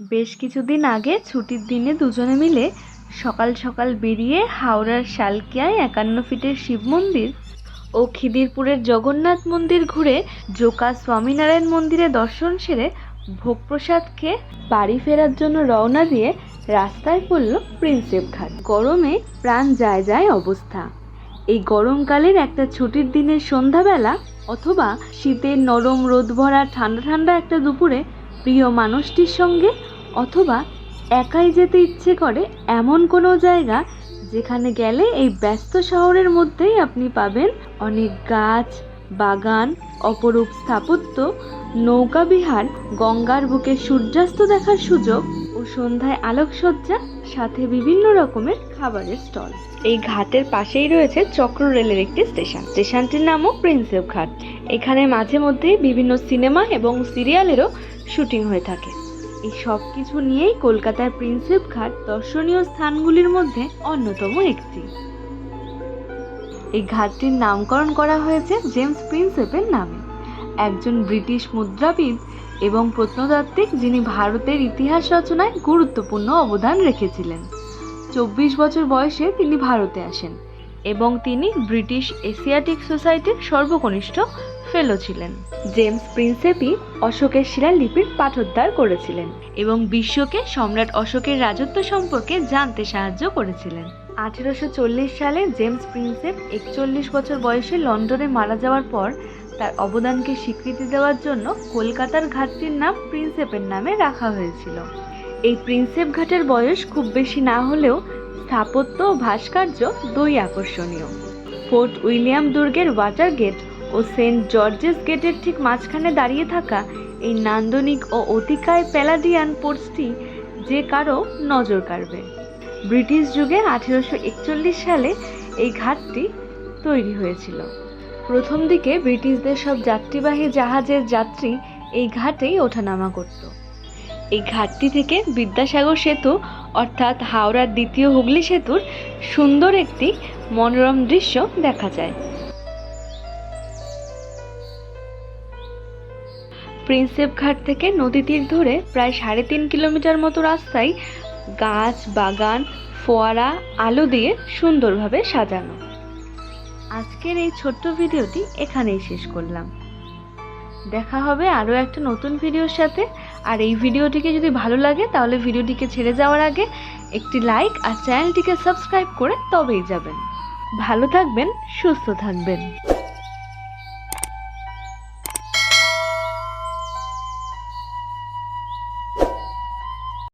বেশ কিছুদিন আগে ছুটির দিনে দুজনে মিলে সকাল সকাল বেরিয়ে হাওড়ার শালকিয়ায় একান্ন ফিটের শিব মন্দির ও খিদিরপুরের জগন্নাথ মন্দির ঘুরে জোকা স্বামীনারায়ণ মন্দিরে দর্শন সেরে ভোগ খেয়ে বাড়ি ফেরার জন্য রওনা দিয়ে রাস্তায় পড়ল প্রিন্সেপ ঘাট গরমে প্রাণ যায় যায় অবস্থা। এই গরমকালের একটা ছুটির দিনের সন্ধ্যাবেলা অথবা শীতের নরম রোদ ভরা ঠান্ডা ঠান্ডা একটা দুপুরে প্রিয় মানুষটির সঙ্গে অথবা একাই যেতে ইচ্ছে করে এমন কোনো জায়গা যেখানে গেলে এই ব্যস্ত শহরের মধ্যেই আপনি পাবেন অনেক গাছ, বাগান, অপরূপ স্থাপত্য, নৌকা বিহার, গঙ্গার বুকে সূর্যাস্ত দেখার সুযোগ ও সন্ধ্যায় আলোকসজ্জা, সাথে বিভিন্ন রকমের খাবারের স্টল। এই ঘাটের পাশেই রয়েছে চক্র রেলের একটি স্টেশন। স্টেশনটির নামও প্রিন্সেপ ঘাট এখানে মাঝে মধ্যেই বিভিন্ন সিনেমা এবং সিরিয়ালেরও শুটিং হয়ে থাকে। এই সব কিছু নিয়েই কলকাতার প্রিন্সেপ ঘাট দর্শনীয় স্থানগুলির মধ্যে অন্যতম একটি। এই ঘাটটির নামকরণ করা হয়েছে জেমস প্রিন্সেপের নামে। একজন ব্রিটিশ মুদ্রাবিদ এবং প্রত্নতাত্ত্বিক যিনি ভারতের ইতিহাস রচনায় গুরুত্বপূর্ণ অবদান রেখেছিলেন। চব্বিশ বছর বয়সে তিনি ভারতে আসেন এবং তিনি ব্রিটিশ এশিয়াটিক সোসাইটির সর্বকনিষ্ঠ ফেলো ছিলেন। জেমস প্রিন্সেপই অশোকের শিলালিপির পাঠোদ্ধার করেছিলেন এবং বিশ্বকে সম্রাট অশোকের রাজত্ব সম্পর্কে জানতে সাহায্য করেছিলেন। আঠেরোশো চল্লিশ সালে জেমস প্রিন্সেপ একচল্লিশ বছর বয়সে লন্ডনে মারা যাওয়ার পর তার অবদানকে স্বীকৃতি দেওয়ার জন্য কলকাতার ঘাটটির নাম প্রিন্সেপের নামে রাখা হয়েছিল। এই প্রিন্সেপ ঘাটের বয়স খুব বেশি না হলেও স্থাপত্য ও ভাস্কর্য দুই আকর্ষণীয়। ফোর্ট উইলিয়াম দুর্গের ওয়াটার গেট ও সেন্ট জর্জেস গেটের ঠিক মাঝখানে দাঁড়িয়ে থাকা এই নান্দনিক ও অতিকায় প্যালাডিয়ান পোর্টসটি যে কারও নজর কাড়বে। ব্রিটিশ যুগে আঠেরোশো একচল্লিশ সালে এই ঘাটটি তৈরি হয়েছিল। প্রথম দিকে ব্রিটিশদের সব যাত্রীবাহী জাহাজের যাত্রী এই ঘাটেই ওঠানামা করত। এই ঘাটটি থেকে বিদ্যাসাগর সেতু, অর্থাৎ হাওড়ার দ্বিতীয় হুগলি সেতুর সুন্দর একটি মনোরম দৃশ্য দেখা যায়। প্রিন্সেপ ঘাট থেকে নদী তীর ধরে প্রায় সাড়ে তিন কিলোমিটার মতো রাস্তায় গাছ, বাগান, ফোয়ারা, আলো দিয়ে সুন্দরভাবে সাজানো। আজকের এই ছোট্ট ভিডিওটি এখানেই শেষ করলাম। দেখা হবে আরও একটা নতুন ভিডিওর সাথে। আর এই ভিডিওটিকে যদি ভালো লাগে, তাহলে ভিডিওটিকে ছেড়ে যাওয়ার আগে একটি লাইক আর চ্যানেলটিকে সাবস্ক্রাইব করে তবেই যাবেন। ভালো থাকবেন, সুস্থ থাকবেন।